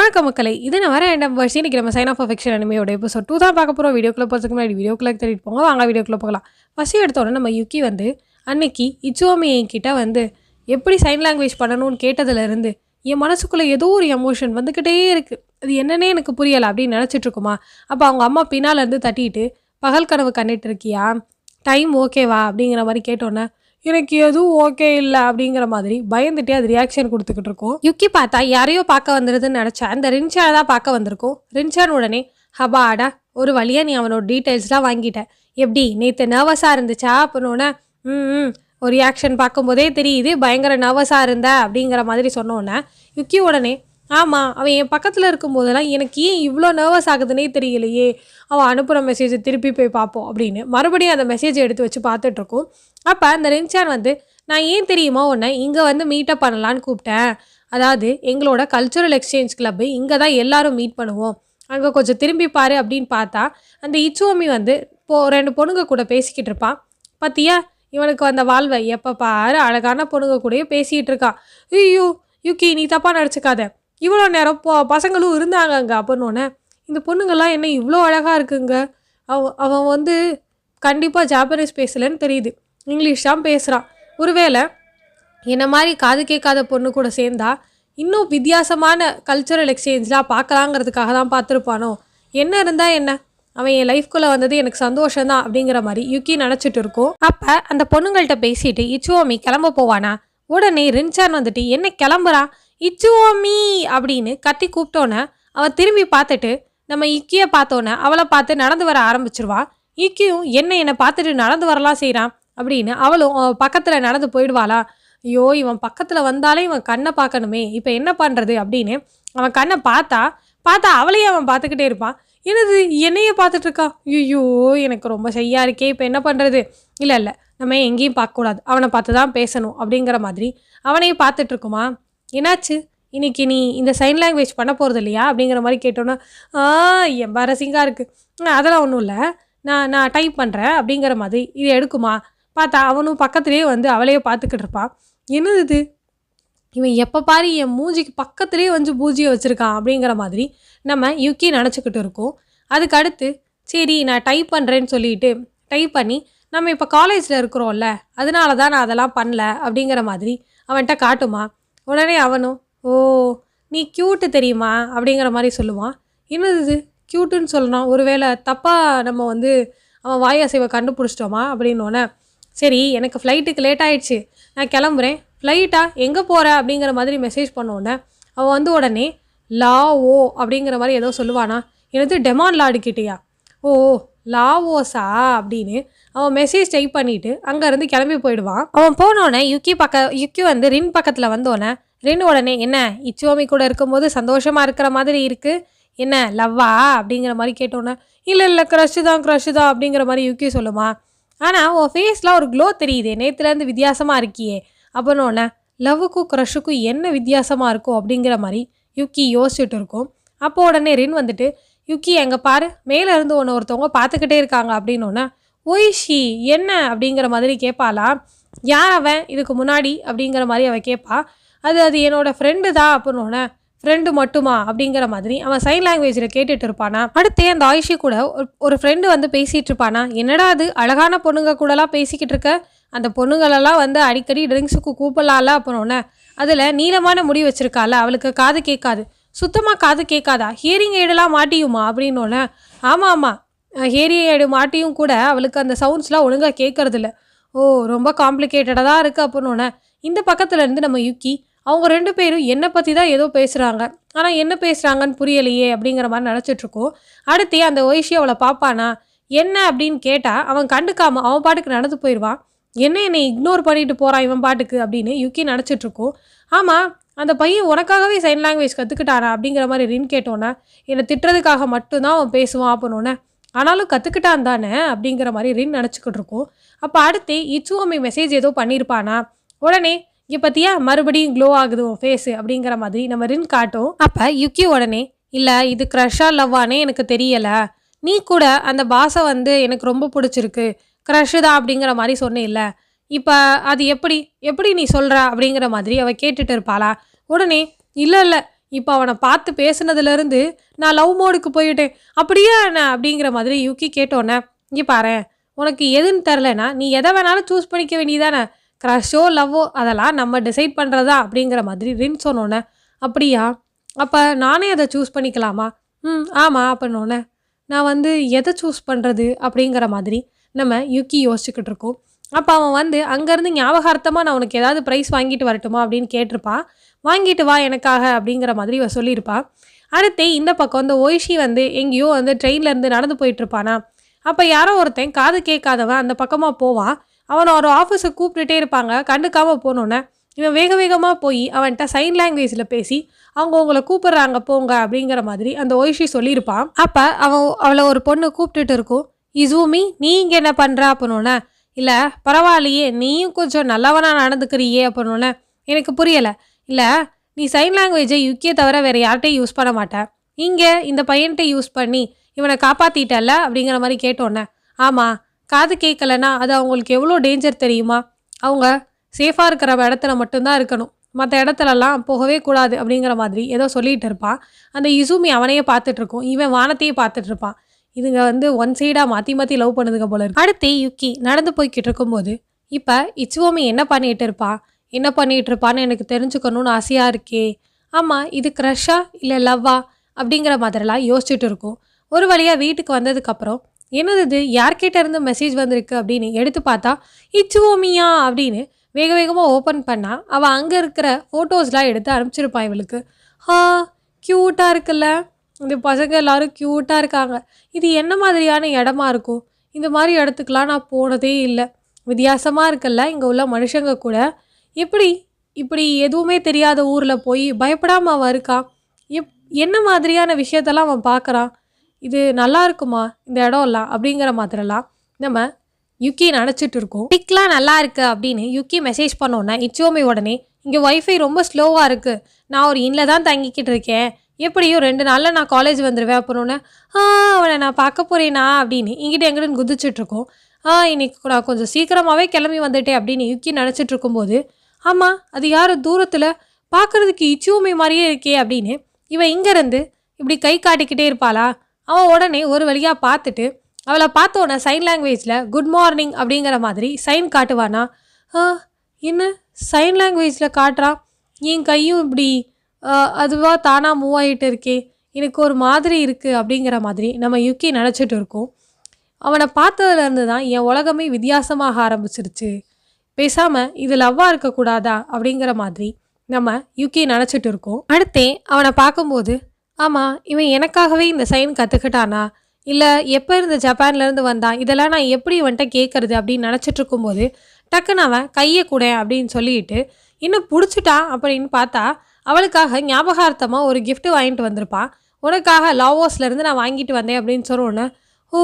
வணக்கம் மக்களை. இது நான் வர ரெண்டாம் வருஷம் இன்றைக்கி நம்ம சைன் ஆஃப் அஃபெக்ஷன் அனிமையோட எபிசோட் டூ தான் பார்க்க போகிறோம் வீடியோக்குள்ள போகிறதுக்கு முன்னாடி வீடியோக்குள்ளே தேடிட்டு போங்க. வாங்க வீடியோக்குள்ளே போகலாம். ஃபஸ்ட் நம்ம யுக்கி வந்து அன்னைக்கு இச்சுவாமி என்கிட்ட வந்து எப்படி சைன் லாங்குவேஜ் பண்ணணும்னு கேட்டதுலேருந்து என் மனசுக்குள்ளே ஏதோ ஒரு எமோஷன் வந்துக்கிட்டே இருக்குது அது என்னன்னே எனக்கு புரியலை அப்படின்னு நினச்சிட்ருக்குமா அப்போ அவங்க அம்மா பின்னால் இருந்து தட்டிட்டு பகல் கனவு கண்டுட்டு இருக்கியா? டைம் ஓகேவா அப்படிங்கிற மாதிரி கேட்டோன்னே எனக்கு எதுவும் ஓகே இல்லை அப்படிங்கிற மாதிரி பயந்துட்டே அது ரியாக்ஷன் கொடுத்துக்கிட்டு இருக்கோம். யுக்கி பார்த்தா யாரையோ பார்க்க வந்துடுதுன்னு நினச்சேன் அந்த ரின்சானை தான் பார்க்க வந்திருக்கோம். ரின்சான் உடனே ஹபாடா ஒரு வழியாக நீ அவனோட டீட்டெயில்ஸ்லாம் வாங்கிட்ட. எப்படி நேற்று நர்வஸாக இருந்துச்சா? அப்படின்னோடனே ம் ம் ஒரு ரியாக்ஷன் பார்க்கும்போதே தெரியுது பயங்கர நர்வஸாக இருந்த அப்படிங்கிற மாதிரி சொன்னோன்னே யுக்கி உடனே ஆமாம் அவன் என் பக்கத்தில் இருக்கும்போதெல்லாம் எனக்கு ஏன் இவ்வளோ நர்வஸ் ஆகுதுன்னே தெரியலையே. அவன் அனுப்புகிற மெசேஜை திருப்பி போய் பார்ப்போம் அப்படின்னு மறுபடியும் அந்த மெசேஜை எடுத்து வச்சு பார்த்துட்ருக்கோம். அப்போ அந்த ரின்சான் வந்து நான் ஏன் தெரியுமா உன்னை இங்கே வந்து மீட்டப் பண்ணலான்னு கூப்பிட்டேன். அதாவது எங்களோட கல்ச்சுரல் எக்ஸ்சேஞ்ச் கிளப்பு இங்கே தான் எல்லாரும் மீட் பண்ணுவோம். அங்கே கொஞ்சம் திரும்பி பாரு அப்படின்னு பார்த்தா அந்த இச்சுவமி வந்து போ ரெண்டு பொண்ணுங்க கூட பேசிக்கிட்டு இருப்பான் பார்த்தியா இவனுக்கு வந்த வாழ்வை எப்போ பாரு அழகான பொண்ணுங்க கூடயே பேசிகிட்டு இருக்கான் ஐயோ யூகி நீ தப்பாக நடிச்சுக்காத. இவ்வளோ நேரம் போ பசங்களும் இருந்தாங்க அங்கே அப்படின்னோடனே இந்த பொண்ணுங்கள்லாம் என்ன இவ்வளோ அழகாக இருக்குங்க? அவ அவன் வந்து கண்டிப்பாக ஜாப்பனீஸ் பேசலைன்னு தெரியுது. இங்கிலீஷ் தான் பேசுகிறான் ஒருவேளை என்ன மாதிரி காது கேட்காத பொண்ணு கூட சேர்ந்தா இன்னும் வித்தியாசமான கல்ச்சுரல் எக்ஸ்சேஞ்செலாம் பார்க்கலாங்கிறதுக்காக தான் பார்த்துருப்பானோ? என்ன இருந்தால் என்ன? அவன் என் லைஃப்குள்ளே வந்தது எனக்கு சந்தோஷம்தான் அப்படிங்கிற மாதிரி யுக்கி நினச்சிட்டு இருக்கோம். அப்போ அந்த பொண்ணுங்கள்கிட்ட பேசிட்டு இச்சுவோமி கிளம்ப போவானா? உடனே ரின்சான் வந்துட்டு என்ன இச்சுவோ மீ அப்படின்னு கத்தி கூப்பிட்டோன்னே அவன் திரும்பி பார்த்துட்டு நம்ம இக்கியை பார்த்தோன்னே அவளை பார்த்து நடந்து வர ஆரம்பிச்சிருவா. இக்கியும் என்ன என்னை பார்த்துட்டு நடந்து வரலாம் செய்கிறான் அப்படின்னு அவளும் பக்கத்தில் நடந்து போயிடுவாளா. ஐயோ இவன் பக்கத்தில் வந்தாலே இவன் கண்ணை பார்க்கணுமே இப்போ என்ன பண்ணுறது அப்படின்னு அவன் கண்ணை பார்த்தா பார்த்தா அவளையே அவன் பார்த்துக்கிட்டே இருப்பான். என்னது என்னையே பார்த்துட்ருக்கா ஐயோ எனக்கு ரொம்ப செய்யா இருக்கே இப்போ என்ன பண்ணுறது இல்லை இல்லை நம்ம எங்கேயும் பார்க்கக்கூடாது. அவனை பார்த்து தான் பேசணும் அப்படிங்கிற மாதிரி அவனையும் பார்த்துட்ருக்குமா என்னாச்சு? இன்றைக்கி நீ இந்த சைன் லாங்குவேஜ் பண்ண போகிறது இல்லையா? அப்படிங்கிற மாதிரி கேட்டோன்னா ஆ எம்பாரசிங்காக இருக்குது அதெல்லாம் ஒன்றும் இல்லை. நான் நான் டைப் பண்ணுறேன் அப்படிங்கிற மாதிரி இது எடுக்குமா? பார்த்தா அவனும் பக்கத்துலேயே வந்து அவளையே பார்த்துக்கிட்டு இருப்பான். என்னது இது? இவன் எப்போ பாரு என் மூஞ்சிக்கு பக்கத்துலேயே வந்து பூஜியை வச்சுருக்கான் அப்படிங்கிற மாதிரி நம்ம யுக்கி நினச்சிக்கிட்டு இருக்கோம். அதுக்கு அடுத்து சரி நான் டைப் பண்ணுறேன்னு சொல்லிட்டு டைப் பண்ணி நம்ம இப்போ காலேஜில் இருக்கிறோம்ல. அதனால தான் நான் அதெல்லாம் பண்ணல. அப்படிங்கிற மாதிரி அவன்கிட்ட காட்டுமா? உடனே அவனும் ஓ நீ க்யூட்டு தெரியுமா? அப்படிங்கிற மாதிரி சொல்லுவான். என்னது இது? க்யூட்டுன்னு சொல்லணும். ஒருவேளை தப்பாக நம்ம வந்து அவன் வாய் அசைவை கண்டுபிடிச்சிட்டோமா? அப்படின்னோடனே சரி எனக்கு ஃப்ளைட்டுக்கு லேட் ஆகிடுச்சு நான் கிளம்புறேன். ஃப்ளைட்டா எங்கே போகிற அப்படிங்கிற மாதிரி மெசேஜ் பண்ணோடனே அவன் வந்து உடனே லா ஓ அப்படிங்கிற மாதிரி ஏதோ சொல்லுவானா. எனது டெமான் லாடுக்கிட்டியா ஓ லாவோஸா அப்படின்னு அவன் மெசேஜ் டைப் பண்ணிட்டு அங்கேருந்து கிளம்பி போயிடுவான். அவன் போனோடனே யுக்கி பக்க யுக்கி வந்து ரின் பக்கத்தில் வந்தோடனே ரின் உடனே என்ன இச்சுவாமி கூட இருக்கும்போது சந்தோஷமாக இருக்கிற மாதிரி இருக்குது என்ன லவ்வா? அப்படிங்கிற மாதிரி கேட்டோன்னே இல்லை இல்லை க்ரஷ்ஷு தான் க்ரஷு தான் அப்படிங்கிற மாதிரி யுக்கி சொல்லுமா. ஆனால் உன் ஃபேஸில் ஒரு க்ளோ தெரியுதே நேற்றுலேருந்து வித்தியாசமாக இருக்கியே அப்படின்னோடனே லவ்வுக்கும் க்ரஷுக்கும் என்ன வித்தியாசமாக இருக்கும்? அப்படிங்கிற மாதிரி யுக்கி யோசிச்சுட்டு இருக்கும். அப்போ உடனே ரின் வந்துட்டு யுக்கி அங்கே பாரு மேலே இருந்து ஒன்று ஒருத்தவங்க பார்த்துக்கிட்டே இருக்காங்க அப்படின்னோடனே ஒய்ஷி என்ன? அப்படிங்கிற மாதிரி கேட்பாளா யார் அவன்? இதுக்கு முன்னாடி? அப்படிங்கிற மாதிரி அவன் கேட்பா அது அது என்னோட ஃப்ரெண்டு தான் அப்படின்னோடனே ஃப்ரெண்டு மட்டுமா? அப்படிங்கிற மாதிரி அவன் சைன் லாங்குவேஜில் கேட்டுட்டு இருப்பானா. அடுத்தே அந்த ஆயிஷி கூட ஒரு- ஒரு ஃப்ரெண்டு வந்து பேசிகிட்டு இருப்பானா. என்னடா அது? அழகான பொண்ணுங்க கூடலாம் பேசிக்கிட்டு இருக்க? அந்த பொண்ணுங்களெல்லாம் வந்து அடிக்கடி ட்ரிங்க்ஸுக்கு கூப்பிடலாம்ல அப்படின்னோடனே அதில் நீளமான முடி வச்சுருக்காள? அவளுக்கு காது கேட்காது. சுத்தமாக காது கேட்காதா? ஹியரிங் எய்டெல்லாம் மாட்டியுமா? அப்படின்னோடனே ஆமாம் ஆமாம் ஹியரிங் எய்டு மாட்டியும் கூட அவளுக்கு அந்த சவுண்ட்ஸ்லாம் ஒழுங்காக கேட்கறதில்ல. ஓ ரொம்ப காம்ப்ளிகேட்டடாக தான் இருக்குது அப்படின்னோடனே இந்த பக்கத்தில் இருந்து நம்ம யுக்கி அவங்க ரெண்டு பேரும் என்னை பற்றி தான் ஏதோ பேசுகிறாங்க ஆனால் என்ன பேசுகிறாங்கன்னு புரியலையே அப்படிங்கிற மாதிரி நினச்சிட்ருக்கோம் அடுத்து அந்த ஒய்ஷி அவளை பார்ப்பானா என்ன அப்படின்னு கேட்டால் அவன் கண்டுக்காமல் அவன் பாட்டுக்கு நடந்து போயிடுவான். என்ன என்னை இக்னோர் பண்ணிட்டு போகிறான் இவன் பாட்டுக்கு அப்படின்னு யுக்கி நினச்சிட்ருக்கோம் ஆமாம் அந்த பையன் உனக்காகவே சைன் லாங்குவேஜ் கற்றுக்கிட்டானா அப்படிங்கிற மாதிரி ரின் கேட்டோன்னே என்னை திட்டுறதுக்காக மட்டும்தான் அவன் பேசுவான் அப்படின்னோடனே ஆனாலும் கற்றுக்கிட்டான் தானே அப்படிங்கிற மாதிரி ரின் நினச்சிக்கிட்டு இருக்கோம் அப்போ அடுத்து இச்சுவமி மெசேஜ் ஏதோ பண்ணியிருப்பானா உடனே இங்கே பார்த்தியா மறுபடியும் க்ளோ ஆகுது உன் ஃபேஸு அப்படிங்கிற மாதிரி நம்ம ரின் காட்டும். அப்போ யுக்கி உடனே இல்லை இது க்ரஷ்ஷாக லவ்வானே எனக்கு தெரியலை. நீ கூட அந்த பாஷை வந்து எனக்கு ரொம்ப பிடிச்சிருக்கு. க்ரஷு தான் அப்படிங்கிற மாதிரி சொன்னேல்ல. இப்போ அது எப்படி எப்படி நீ சொல்கிற அப்படிங்கிற மாதிரி அவள் கேட்டுட்டு இருப்பாளா? உடனே இல்லை இல்லை இப்போ அவனை பார்த்து பேசுனதுலேருந்து நான் லவ் மோடுக்கு போயிட்டேன். அப்படியே என்ன? அப்படிங்கிற மாதிரி யுக்கி கேட்டோன்னே இங்கே பாரு உனக்கு எதுன்னு தெரிலனா நீ எதை வேணாலும் சூஸ் பண்ணிக்க வேண்டியதானே? க்ரஷோ லவ்வோ அதெல்லாம் நம்ம டிசைட் பண்ணுறதா அப்படிங்கிற மாதிரி ரின் சொன்னோன்னே அப்படியா? அப்போ நானே அதை சூஸ் பண்ணிக்கலாமா? ம் ஆமாம் அப்படின்னோடனே நான் வந்து எதை சூஸ் பண்ணுறது அப்படிங்கிற மாதிரி நம்ம யுக்கி யோசிச்சுக்கிட்டு இருக்கோம் அப்போ அவன் வந்து அங்கேருந்து ஞாபகார்த்தமாக நான் உனக்கு ஏதாவது ப்ரைஸ் வாங்கிட்டு வரட்டுமா? அப்படின்னு கேட்டிருப்பான் வாங்கிட்டு வா எனக்காக அப்படிங்கிற மாதிரி இவ சொல்லியிருப்பான் அடுத்து இந்த பக்கம் இந்த ஒய்ஷி வந்து எங்கேயோ வந்து ட்ரெயின்லேருந்து நடந்து போயிட்டுருப்பானா? அப்போ யாரோ ஒருத்தன் காது கேட்காதவன் அந்த பக்கமாக போவான் அவனை ஒரு ஆஃபீஸை கூப்பிட்டுட்டே இருப்பாங்க. கண்டுக்காமல் போனோன்னே இவன் வேக வேகமாக போய் அவன்கிட்ட சைன் லாங்குவேஜில் பேசி அவங்க உங்களை கூப்பிட்றாங்க போங்க அப்படிங்கிற மாதிரி அந்த ஒய்ஷி சொல்லியிருப்பான் அப்போ அவன் அவளை ஒரு பொண்ணு கூப்பிட்டுட்டு இருக்கும். இசூமி நீ இங்கே என்ன பண்ணுற அப்படின்னோடனே இல்லை பரவாயில்லையே நீயும் கொஞ்சம் நல்லவனாக நடந்துக்கிறியே அப்படின்னோடனே எனக்கு புரியலை. இல்லை நீ சைன் லாங்குவேஜை யுக்கே தவிர வேறு யார்கிட்டையும் யூஸ் பண்ண மாட்டேன். இங்கே இந்த பையன்கிட்ட யூஸ் பண்ணி இவனை காப்பாற்றிட்டல அப்படிங்கிற மாதிரி கேட்டோன்னே ஆமாம் காது கேட்கலன்னா அது அவங்களுக்கு எவ்வளோ டேஞ்சர் தெரியுமா? அவங்க சேஃபாக இருக்கிற இடத்துல மட்டும்தான் இருக்கணும். மற்ற இடத்துலலாம் போகவே கூடாது அப்படிங்கிற மாதிரி ஏதோ சொல்லிகிட்டு இருப்பான் அந்த இசுமி அவனையே பார்த்துட்ருக்கும் இவன் வானத்தையே பார்த்துட்ருப்பான் இதுங்க வந்து ஒன் சைடாக மாற்றி மாற்றி லவ் பண்ணுதுங்க போல இருக்கு. அடுத்து யுக்கி நடந்து போய்கிட்டு இருக்கும்போது இப்போ இச்சுவோமி என்ன பண்ணிகிட்டு இருப்பா? என்ன பண்ணிகிட்டு இருப்பான்னு எனக்கு தெரிஞ்சுக்கணும்னு ஆசையாக இருக்கே. ஆமாம் இது க்ரஷ்ஷா இல்லை லவ்வா அப்படிங்கிற மாதிரிலாம் யோசிச்சுட்டு இருக்கும். ஒரு வழியாக வீட்டுக்கு வந்ததுக்கப்புறம் என்னது இது? யார்கிட்ட இருந்து மெசேஜ் வந்திருக்கு அப்படின்னு எடுத்து பார்த்தா இச்சுவோமியா அப்படின்னு வேக வேகமாக ஓப்பன் பண்ணால் அவள் அங்கே இருக்கிற ஃபோட்டோஸ்லாம் எடுத்து அனுப்பிச்சிருப்பான் இவளுக்கு. ஹா க்யூட்டாக இருக்குல்ல. இந்த பசங்க எல்லாரும் க்யூட்டாக இருக்காங்க. இது என்ன மாதிரியான இடமா இருக்கும்? இந்த மாதிரி இடத்துக்குலாம் நான் போனதே இல்லை. வித்தியாசமாக இருக்குல்ல இங்கே உள்ள மனுஷங்க கூட. எப்படி இப்படி எதுவுமே தெரியாத ஊரில் போய் பயப்படாமல் அவன் இருக்கான்? எப் என்ன மாதிரியான விஷயத்தெல்லாம் அவன் பார்க்குறான் இது நல்லா இருக்குமா இந்த இடம்லாம் அப்படிங்கிற மாதிரிலாம் நம்ம யுக்கி நினச்சிட்டு இருக்கோம். பிக்லாம் நல்லா இருக்குது அப்படின்னு யுக்கி மெசேஜ் பண்ணோன்னே இச்சோமி உடனே இங்கே ஒய்ஃபை ரொம்ப ஸ்லோவாக இருக்குது நான் ஒரு இன்னில் தான் தங்கிக்கிட்டு இருக்கேன். எப்படியும் ரெண்டு நாளில் நான் காலேஜ் வந்துடுவேன் அப்புறம்னு ஆ அவனை நான் பார்க்க போகிறேனா அப்படின்னு இங்கிட்ட எங்கிட்ட குதிச்சிட்டுருக்கோம் ஆ இன்னைக்கு நான் கொஞ்சம் சீக்கிரமாகவே கிளம்பி வந்துட்டேன் அப்படின்னு யுக்கி நினச்சிட்டு இருக்கும்போது ஆமாம் அது யார் தூரத்தில்? பார்க்குறதுக்கு இச்சுவுமை மாதிரியே இருக்கே அப்படின்னு இவன் இங்கேருந்து இப்படி கை காட்டிக்கிட்டே இருப்பாளா? அவன் உடனே ஒரு வழியாக பார்த்துட்டு அவளை பார்த்த உடனே சைன் லாங்குவேஜில் குட் மார்னிங் அப்படிங்கிற மாதிரி சைன் காட்டுவானா? ஆ என்ன? சைன் லாங்குவேஜில் காட்டுறான் என் கையும் இப்படி அதுவாக தானாக மூவ் ஆகிட்டு இருக்கே எனக்கு ஒரு மாதிரி இருக்குது அப்படிங்கிற மாதிரி நம்ம யுக்கி நினச்சிட்டு இருக்கோம். அவனை பார்த்ததுலேருந்து தான் என் உலகமே வித்தியாசமாக ஆரம்பிச்சிருச்சு. பேசாமல் இது லவ்வாக இருக்கக்கூடாதா அப்படிங்கிற மாதிரி நம்ம யுக்கி நினச்சிட்டு இருக்கோம். அடுத்தே அவனை பார்க்கும்போது ஆமாம் இவன் எனக்காகவே இந்த சைன் கற்றுக்கிட்டானா இல்லை எப்போ இருந்து ஜப்பான்லேருந்து வந்தான் இதெல்லாம் நான் எப்படி இவன்கிட்ட கேட்குறது அப்படின்னு நினச்சிட்டு இருக்கும்போது டக்குன்னு அவன் கையை கூட அப்படின்னு சொல்லிட்டு இன்னும் பிடிச்சிட்டான் அப்படின்னு பார்த்தா அவளுக்காக ஞாபகார்த்தமாக ஒரு கிஃப்ட்டு வாங்கிட்டு வந்திருப்பான் உனக்காக லாவோஸ்லேருந்து நான் வாங்கிட்டு வந்தேன் அப்படின்னு சொன்னோன்னே ஓ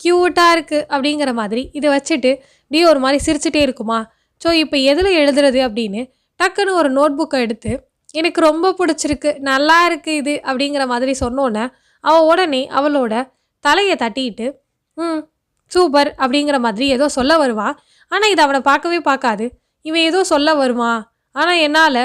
க்யூட்டாக இருக்குது அப்படிங்கிற மாதிரி இதை வச்சுட்டு இப்படி ஒரு மாதிரி சிரிச்சிட்டே இருக்குமா? ஸோ இப்போ எதில் எழுதுறது? அப்படின்னு டக்குன்னு ஒரு நோட் புக்கை எடுத்து எனக்கு ரொம்ப பிடிச்சிருக்கு நல்லா இருக்குது இது. அப்படிங்கிற மாதிரி சொன்னோன்னே அவள் உடனே அவளோட தலையை தட்டிட்டு ம் சூப்பர். அப்படிங்கிற மாதிரி ஏதோ சொல்ல வருவான் ஆனால் இது அவனை பார்க்கவே பார்க்காது. இவன் ஏதோ சொல்ல வருவான் ஆனால் என்னால்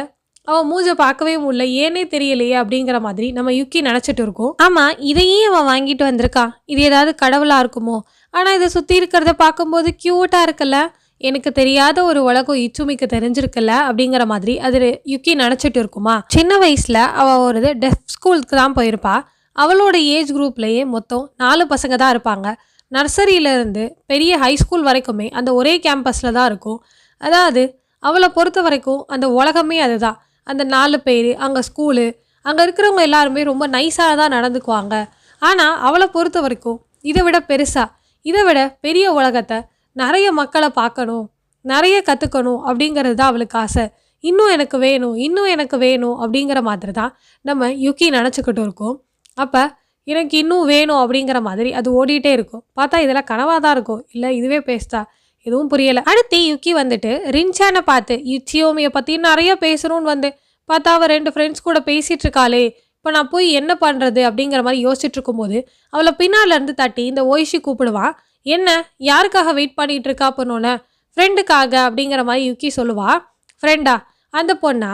அவன் மூஞ்சை பார்க்கவே முடியல. ஏனே தெரியலையே அப்படிங்கிற மாதிரி நம்ம யுக்கி நினச்சிட்டு இருக்கோம். ஆமாம் இதையே அவன் வாங்கிட்டு வந்திருக்கான் இது ஏதாவது கடவுளாக இருக்குமோ? ஆனால் இதை சுற்றி இருக்கிறத பார்க்கும்போது க்யூட்டாக இருக்குல்ல? எனக்கு தெரியாத ஒரு உலகம் இச்சுமிக்கு தெரிஞ்சிருக்குல்ல? அப்படிங்கிற மாதிரி அது யுக்கி நினச்சிட்டு இருக்குமா? சின்ன வயசில் அவள் ஒரு டெஃப் ஸ்கூலுக்கு தான் போயிருப்பா. அவளோட ஏஜ் குரூப்லேயே மொத்தம் நாலு பசங்க தான் இருப்பாங்க. நர்சரியிலேருந்து பெரிய ஹை ஸ்கூல் வரைக்குமே அந்த ஒரே கேம்பஸில் தான் இருக்கும். அதாவது அவளை பொறுத்த வரைக்கும் அந்த உலகமே அதுதான். அந்த நாலு பேர் அங்கே ஸ்கூலு அங்கே இருக்கிறவங்க எல்லாருமே ரொம்ப நைஸாக தான் நடந்துக்குவாங்க. ஆனால் அவளை பொறுத்த வரைக்கும் இதை விட பெருசாக இதை விட பெரிய உலகத்தை நிறைய மக்களை பார்க்கணும் நிறைய கற்றுக்கணும் அப்படிங்கிறது தான் அவளுக்கு ஆசை. இன்னும் எனக்கு வேணும் இன்னும் எனக்கு வேணும் அப்படிங்கிற மாதிரி தான் நம்ம யுக்கி நினச்சிக்கிட்டு இருக்கோம். அப்போ எனக்கு இன்னும் வேணும் அப்படிங்கிற மாதிரி அது ஓடிட்டே இருக்கும். பார்த்தா இதெல்லாம் கனவாக தான் இருக்கும். இல்லை இதுவே பேஸ்டா எதுவும் புரியலை. அடுத்து யுக்கி வந்துட்டு ரின்சானை பார்த்து யுச்சியோமியை பற்றி நிறைய பேசணும்னு வந்து பார்த்தா அவள் ரெண்டு ஃப்ரெண்ட்ஸ் கூட பேசிகிட்டு இருக்காளே. இப்போ நான் போய் என்ன பண்ணுறது அப்படிங்கிற மாதிரி யோசிச்சுட்டு இருக்கும்போது அவளை பின்னாலேருந்து தட்டி இந்த ஓய்ஷி கூப்பிடுவான் என்ன? யாருக்காக வெயிட் பண்ணிகிட்டு இருக்கா பண்ணோன்னே ஃப்ரெண்டுக்காக அப்படிங்கிற மாதிரி யுக்கி சொல்லுவா. ஃப்ரெண்டா அந்த பொண்ணா?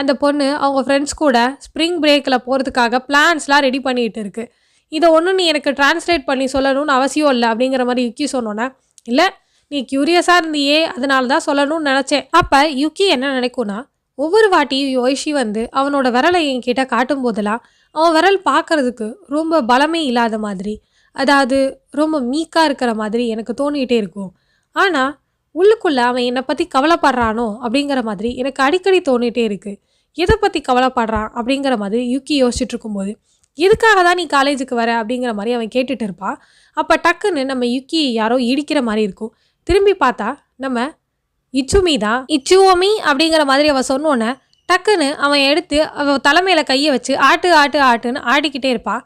அந்த பொண்ணு அவங்க ஃப்ரெண்ட்ஸ் கூட ஸ்ப்ரிங் பிரேக்கில் போகிறதுக்காக பிளான்ஸ்லாம் ரெடி பண்ணிகிட்டு இருக்குது இதை ஒன்றும் நீ எனக்கு டிரான்ஸ்லேட் பண்ணி சொல்லணும்னு அவசியம் இல்லை அப்படிங்கிற மாதிரி யுக்கி சொன்னோன்னே. இல்லை நீ க்யூரியஸாக இருந்தியே அதனால தான் சொல்லணும்னு நினச்சேன். அப்போ யுக்கி என்ன நினைக்கும்னா ஒவ்வொரு வாட்டியும் யோஷி வந்து அவனோட விரலை என்கிட்ட காட்டும் போதெல்லாம் அவன் விரல் பார்க்கறதுக்கு ரொம்ப பலமே இல்லாத மாதிரி அதாவது ரொம்ப மீக்காக இருக்கிற மாதிரி எனக்கு தோணிகிட்டே இருக்கும். ஆனால் உள்ளுக்குள்ளே அவன் என்னை பற்றி கவலைப்படுறானோ அப்படிங்கிற மாதிரி எனக்கு அடிக்கடி தோணிகிட்டே இருக்குது எதை பற்றி கவலைப்படுறான் அப்படிங்கிற மாதிரி யுக்கி யோசிச்சுட்டு இருக்கும்போது எதுக்காக தான் நீ காலேஜுக்கு வர அப்படிங்கிற மாதிரி அவன் கேட்டுட்டு இருப்பான் அப்போ டக்குன்னு நம்ம யுக்கியை யாரோ இடிக்கிற மாதிரி இருக்கும். திரும்பி பார்த்தா நம்ம இச்சுமி தான். இச்சுவோமி அப்படிங்கிற மாதிரி அவள் சொன்னோன்னே டக்குன்னு அவன் எடுத்து அவள் தலைமையில் கையை வச்சு ஆட்டு ஆட்டு ஆட்டுன்னு ஆடிக்கிட்டே இருப்பாள்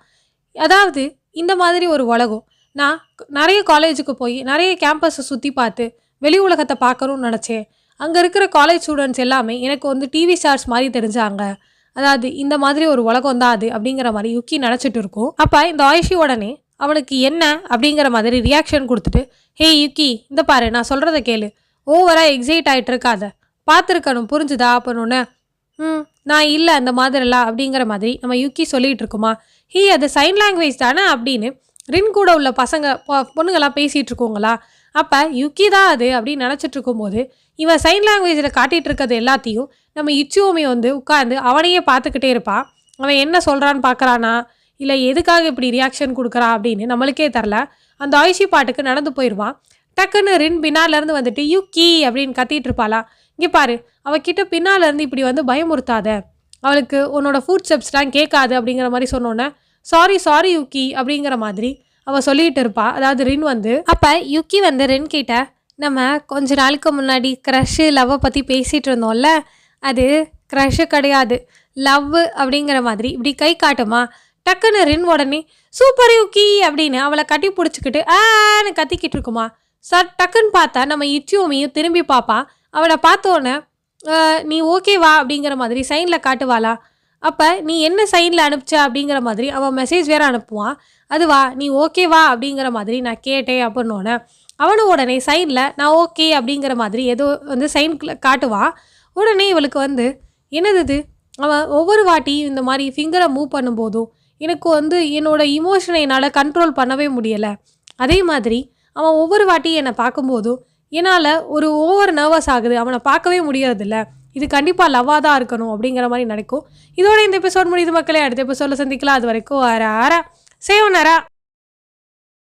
அதாவது இந்த மாதிரி ஒரு உலகம். நான் நிறைய காலேஜுக்கு போய் நிறைய கேம்பஸை சுற்றி பார்த்து வெளி உலகத்தை பார்க்கணும்னு நினச்சேன். அங்கே இருக்கிற காலேஜ் ஸ்டூடெண்ட்ஸ் எல்லாமே எனக்கு வந்து டிவி ஸ்டார்ஸ் மாதிரி தெரிஞ்சாங்க. அதாவது இந்த மாதிரி ஒரு உலகம் தான் அது அப்படிங்கிற மாதிரி யுக்கி நினச்சிட்டு இருக்கும். அப்போ இந்த ஆயுஷி உடனே அவனுக்கு என்ன அப்படிங்கிற மாதிரி ரியாக்ஷன் கொடுத்துட்டு ஹே யுக்கி இந்த பாரு நான் சொல்கிறத கேளு. ஓவராக எக்ஸைட் ஆகிட்டு இருக்காத. பார்த்துருக்கணும் புரிஞ்சுதா? அப்படின்னு ம் நான் இல்லை அந்த மாதிரிலாம் அப்படிங்கிற மாதிரி நம்ம யுக்கி சொல்லிகிட்டு இருக்குமா? ஹீ அது சைன் லாங்குவேஜ் தானே? அப்படின்னு ரின் கூட உள்ள பசங்க பொ- பேசிகிட்டு இருக்கோங்களா? அப்போ யுக்கி தான் அது? அப்படின்னு நினச்சிட்டு இருக்கும்போது இவன் சைன் லாங்குவேஜில் காட்டிகிட்டு இருக்கிறது எல்லாத்தையும் நம்ம இச்சுவோமி வந்து உட்காந்து அவனையே பார்த்துக்கிட்டே இருப்பான். அவன் என்ன சொல்கிறான்னு பார்க்குறானா? இல்லை எதுக்காக இப்படி ரியாக்ஷன் கொடுக்குறா? அப்படின்னு நம்மளுக்கே தெரில அந்த ஆயுஷி பாட்டுக்கு நடந்து போயிடுவான் டக்குன்னு ரின் பின்னாலேருந்து வந்துட்டு யூ கீ அப்படின்னு கத்திட்டு இருப்பாளா. இங்கே பாரு அவகிட்ட பின்னாலேருந்து இப்படி வந்து பயமுறுத்தாத. அவளுக்கு உன்னோட ஃபுட் ஸ்டெப்ஸ்லாம் கேட்காது அப்படிங்கிற மாதிரி சொன்னோன்னே சாரி சாரி யுக்கி அப்படிங்கிற மாதிரி அவள் சொல்லிகிட்டு இருப்பா. அதாவது ரின் வந்து அப்போ யுக்கி வந்து ரின் கிட்ட நம்ம கொஞ்ச நாளுக்கு முன்னாடி க்ரஷ்ஷு லவ்வை பற்றி பேசிகிட்டு இருந்தோம்ல அது க்ரஷ்ஷு கிடையாது. லவ் அப்படிங்கிற மாதிரி இப்படி கை காட்டுமா? டக்குன்னு ரின் உடனே சூப்பர் யுக்கி அப்படின்னு அவளை கட்டி பிடிச்சிக்கிட்டு ஆன்னு கத்திக்கிட்டு இருக்குமா? சார் டக்குன்னு பார்த்தா நம்ம இச்சியோமியும் திரும்பி பார்ப்பான் அவளை பார்த்தோன்னே நீ நீ ஓகேவா அப்படிங்கிற மாதிரி சைனில் காட்டுவாளா. அப்போ நீ என்ன சைனில் அனுப்பிச்ச? அப்படிங்கிற மாதிரி அவன் மெசேஜ் வேற அனுப்புவான். அதுவா நீ ஓகேவா அப்படிங்கிற மாதிரி நான் கேட்டேன் அப்படின்னோடனே அவனும் உடனே சைனில் நான் ஓகே அப்படிங்கிற மாதிரி ஏதோ வந்து சைன் காட்டுவான். உடனே இவளுக்கு வந்து என்னது இது? அவன் ஒவ்வொரு வாட்டியும் இந்த மாதிரி ஃபிங்கரை மூவ் பண்ணும்போதும் எனக்கு வந்து என்னோட இமோஷனை என்னால் கண்ட்ரோல் பண்ணவே முடியலை. அதே மாதிரி அவன் ஒவ்வொரு வாட்டியும் என்னை பார்க்கும்போதும் என்னால் ஒரு ஓவர் நர்வஸ் ஆகுது. அவனை பார்க்கவே முடியறதில்ல. இது கண்டிப்பாக லவ்வாக தான் இருக்கணும் அப்படிங்கிற மாதிரி நினைக்கும். இதோட இந்த எபிசோட் முடியுது மக்களே. அடுத்த எபிசோடில் சந்திக்கலாம். அது வரைக்கும் அர அர சேவனரா